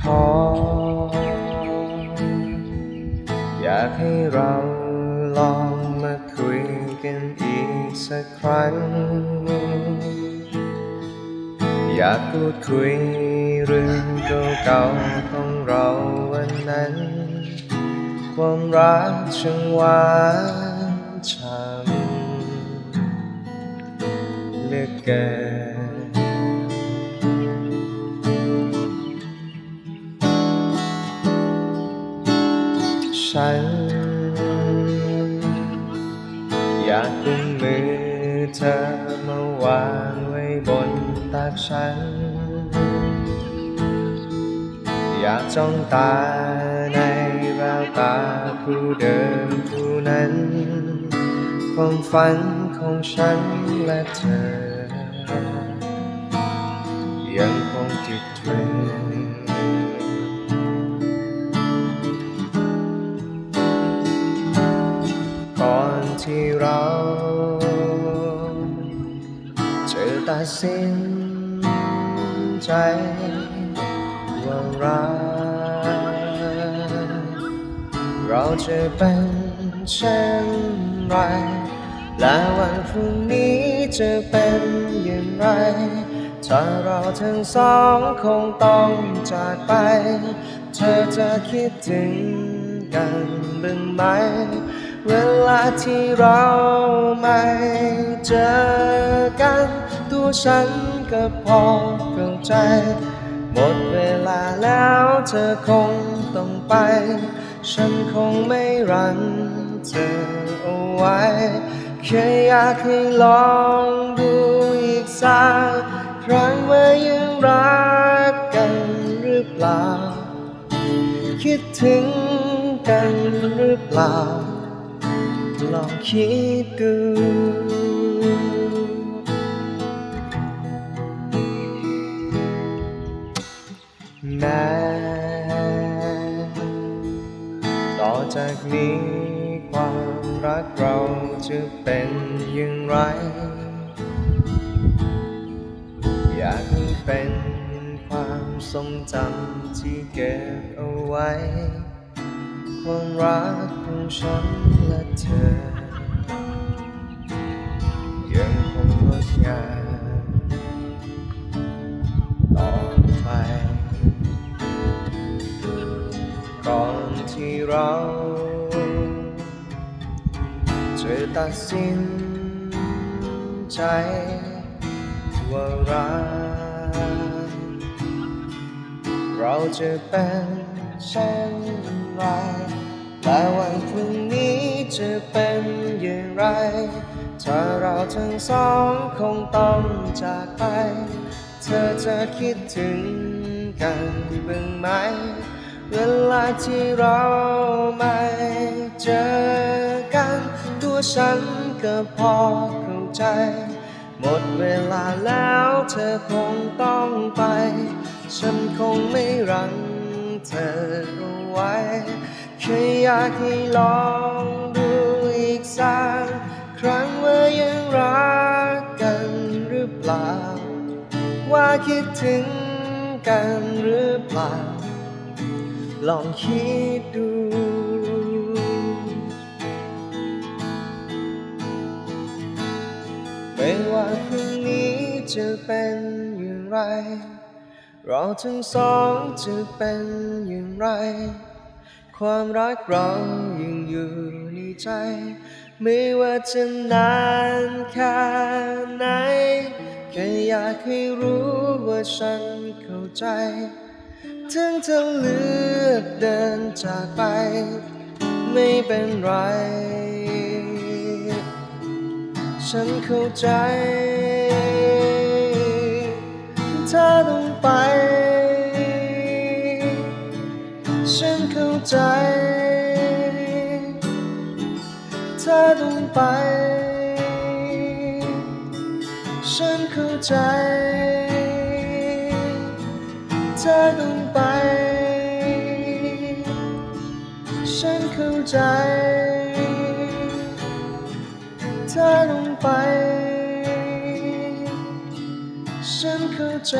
ขอ อยากให้เราลองมาคุยกันอีกสักครั้ง อยากพูดคุยเรื่องเก่าๆของเราวันนั้น ความรักช่างหวานช่ำเลือเกิน ฉัน อยากกุมมือเธอมาวางไว้บนตักฉัน อยากจ้องตาในแววตาผู้เดิมผู้นั้น ความฝันของฉันและเธอ ยังคงติดตรึง ที่เราเจะตัดสินใจว่ารักเราจะเป็นเช่นไร และวันพรุ่งนี้จะเป็นอย่างไร ถ้าเราทั้งสองคงต้องจากไป เธอจะคิดถึงกันบ้างไหม เวลาที่เราไม่เจอกัน ตัวฉันก็พอเข้าใจ หมดเวลาแล้วเธอคงต้องไป ฉันคงไม่รังเธอเอาไว้แค่อยากให้ลองดูอีกสักครั้งว่ายังรักกันหรือเปล่า คิดถึงกันหรือเปล่า ลองคิดดูแม้ต่อจากนี้ความรักเราจะเป็นอย่างไร อยากให้เป็นความทรงจำที่เก็บเอาไว้ ความรักของฉันและเธอ ยังคงงดงามต่อไป ก่อนที่เราจะตัดสินใจว่ารัก เราจะเป็นเช่นไรและวันพรุ่งนี้จะเป็นอย่างไร ถ้าเราทั้งสองคงต้องจากไป เธอจะคิดถึงกันบ้างไหม เวลาที่เราไม่เจอกัน ตัวฉันก็พอเข้าใจ หมดเวลาแล้วเธอคงต้องไป ฉันคงไม่รังเธอเอาไว้แค่อยากให้ลองดูอีกสักครั้งว่ายังรักกันหรือเปล่า ว่าคิดถึงกันหรือเปล่า ลองคิดดูไม่ว่าพรุ่งนี้จะเป็นอย่างไร เราทั้งสองจะเป็นอย่างไร ความรักเรายังอยู่ในใจ ไม่ว่าจะนานแค่ไหนแค่อยากให้รู้ว่าฉันเข้าใจ ถึงเธอเลือกเดินจากไป ไม่เป็นไร ฉันเข้าใจ เธอต้องไป เธอต้องไป ฉันเข้าใจ เธอต้องไป ฉันเข้าใจ เธอต้องไป ฉันเข้าใจ